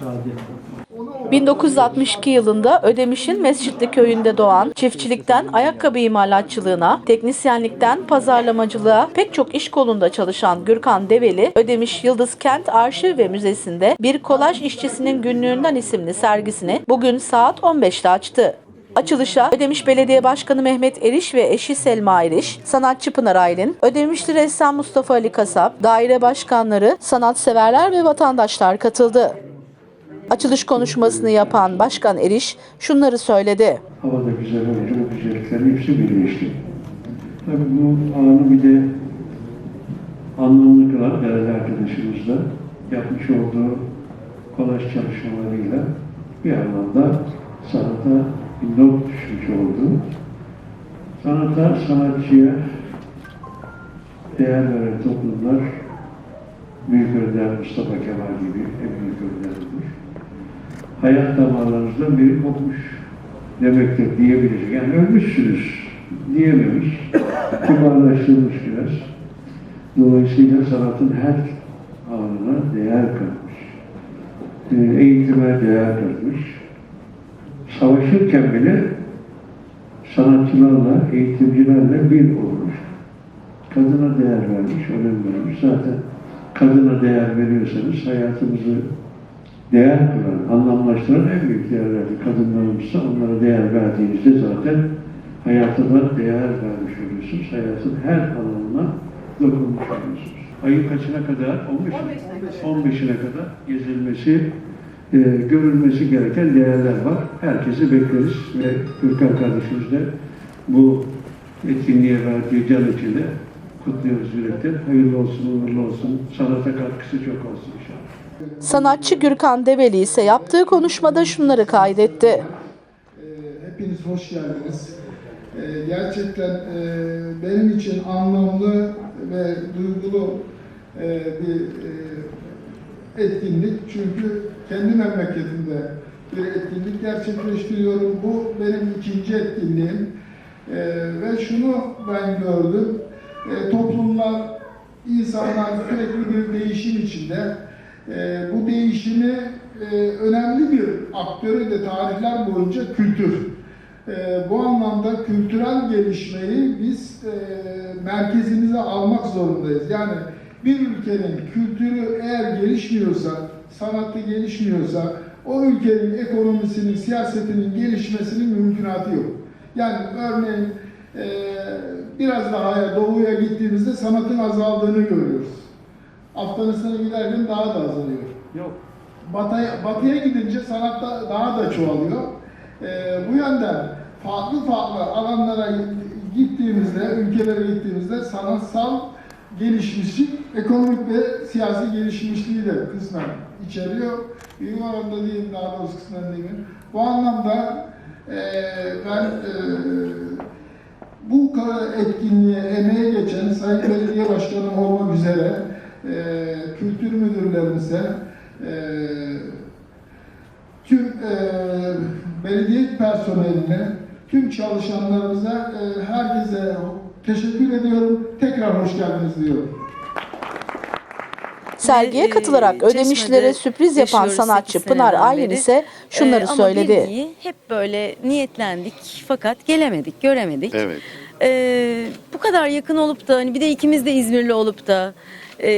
Sade. 1962 yılında Ödemiş'in Mescitli köyünde doğan, çiftçilikten ayakkabı imalatçılığına, teknisyenlikten pazarlamacılığa pek çok iş kolunda çalışan Gürkan Develi, Ödemiş Yıldız Kent Arşiv ve Müzesi'nde bir kolaj işçisinin günlüğünden isimli sergisini bugün saat 15'te açtı. Açılışa Ödemiş Belediye Başkanı Mehmet Eriş ve eşi Selma Eriş, sanatçı Pınar Aylin, Ödemişli ressam Mustafa Ali Kasap, daire başkanları, sanatseverler ve vatandaşlar katıldı. Açılış konuşmasını yapan Başkan Eriş şunları söyledi. Hava da güzel olunca o güzelliklerin hepsi birleşti. Tabii bu anı bir de anlamlı kılan değerli arkadaşımızla yapmış olduğu kolaj çalışmalarıyla bir anlamda sanata bir not düşmüş oldu. Sanata, sanatçıya değer veren toplumlar Büyük Önder Mustafa Kemal gibi en büyük önderdir. Hayat damarlarınızdan biri kopmuş demektir diyebilecek. Yani ölmüşsünüz diyememiş, kibarlaştırmış biraz. Dolayısıyla sanatın her alanına değer katmış. Ee, Eğitime değer katmış. Savaşırken bile sanatçılarla, eğitimcilerle bir olmuş. Kadına değer vermiş, önem vermiş. Zaten kadına değer veriyorsanız hayatımızı değer kılan, anlamlaştıran en büyük değerlerdi kadınlarımızsa onlara değer verdiğinizde zaten hayatına değer vermiş oluyorsunuz. Hayatın her alanına dokunmuş oluyorsunuz. Ayın kaçına kadar? 15 15'ine kadar gezilmesi, e, görülmesi gereken değerler var. Herkesi bekleriz ve Gürkan kardeşimiz de bu etkinliğe verdiği can içinde kutluyoruz yürekten. Hayırlı olsun, uğurlu olsun. Sanata katkısı çok olsun inşallah. Sanatçı Gürkan Develi ise yaptığı konuşmada şunları kaydetti. Ee, Hepiniz hoş geldiniz. Ee, Gerçekten e, benim için anlamlı ve duygulu e, bir e, etkinlik. Çünkü kendi memleketimde bir etkinlik gerçekleştiriyorum. Bu benim ikinci etkinliğim. Ee, Ve şunu ben gördüm. Ee, Toplumlar, insanlar sürekli bir değişim içinde. Ee, Bu değişimi e, önemli bir aktörü de tarihler boyunca kültür. Ee, bu anlamda kültürel gelişmeyi biz e, merkezimize almak zorundayız. Yani bir ülkenin kültürü eğer gelişmiyorsa, sanatı gelişmiyorsa, o ülkenin ekonomisinin, siyasetinin gelişmesinin mümkünatı yok. Yani örneğin e, biraz daha doğuya gittiğimizde sanatın azaldığını görüyoruz. Afganistan'a giderken daha da azalıyor. Yok. Batıya, batıya gidince sanat da, daha da çoğalıyor. Ee, bu yönden farklı farklı alanlara gittiğimizde, ülkelere gittiğimizde sanatsal gelişmişlik, ekonomik ve siyasi gelişmişliği de kısmen içeriyor. Büyük oranda diyeyim, daha doğrusu kısmen diyeyim. Bu anlamda e, ben e, bu etkinliğe emeğe geçen Sayın Belediye Başkanı olmak üzere e, kültür müdürlerimize, e, tüm e, belediye personeline, tüm çalışanlarımıza, e, herkese teşekkür ediyorum. Tekrar hoş geldiniz diyorum. Sergiye Ve, katılarak e, ödemişlere sürpriz yapan sanatçı Pınar Aylin ise şunları Ee, söyledi. Ama bilgiyi hep böyle niyetlendik fakat gelemedik, göremedik. Evet. Ee, bu kadar yakın olup da hani bir de ikimiz de İzmirli olup da e,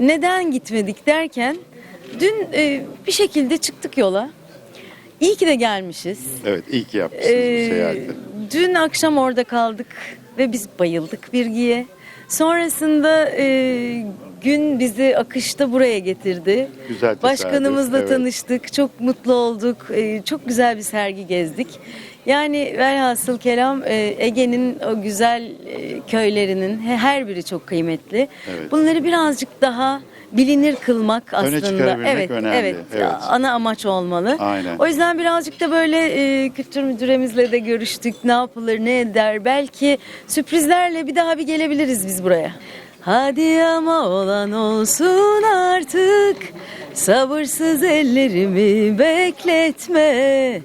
neden gitmedik derken dün e, bir şekilde çıktık yola. İyi ki de gelmişiz. Evet, iyi ki yapmışsınız Ee, bu seyahati. dün akşam orada kaldık ve biz bayıldık Birgi'ye. Sonrasında e, gün bizi akışta buraya getirdi. Güzel tesadüf, Başkanımızla evet. tanıştık, çok mutlu olduk, e, çok güzel bir sergi gezdik. Yani velhasıl kelam e, Ege'nin o güzel e, köylerinin he- her biri çok kıymetli. Evet. Bunları birazcık daha bilinir kılmak Öne aslında. çıkarabilmek evet, önemli, evet, evet. ana amaç olmalı. Aynen. O yüzden birazcık da böyle e, kültür müdüremizle de görüştük. Ne yapılır, ne eder. Belki sürprizlerle bir daha bir gelebiliriz biz buraya. Hadi ama olan olsun artık. Sabırsız ellerimi bekletme.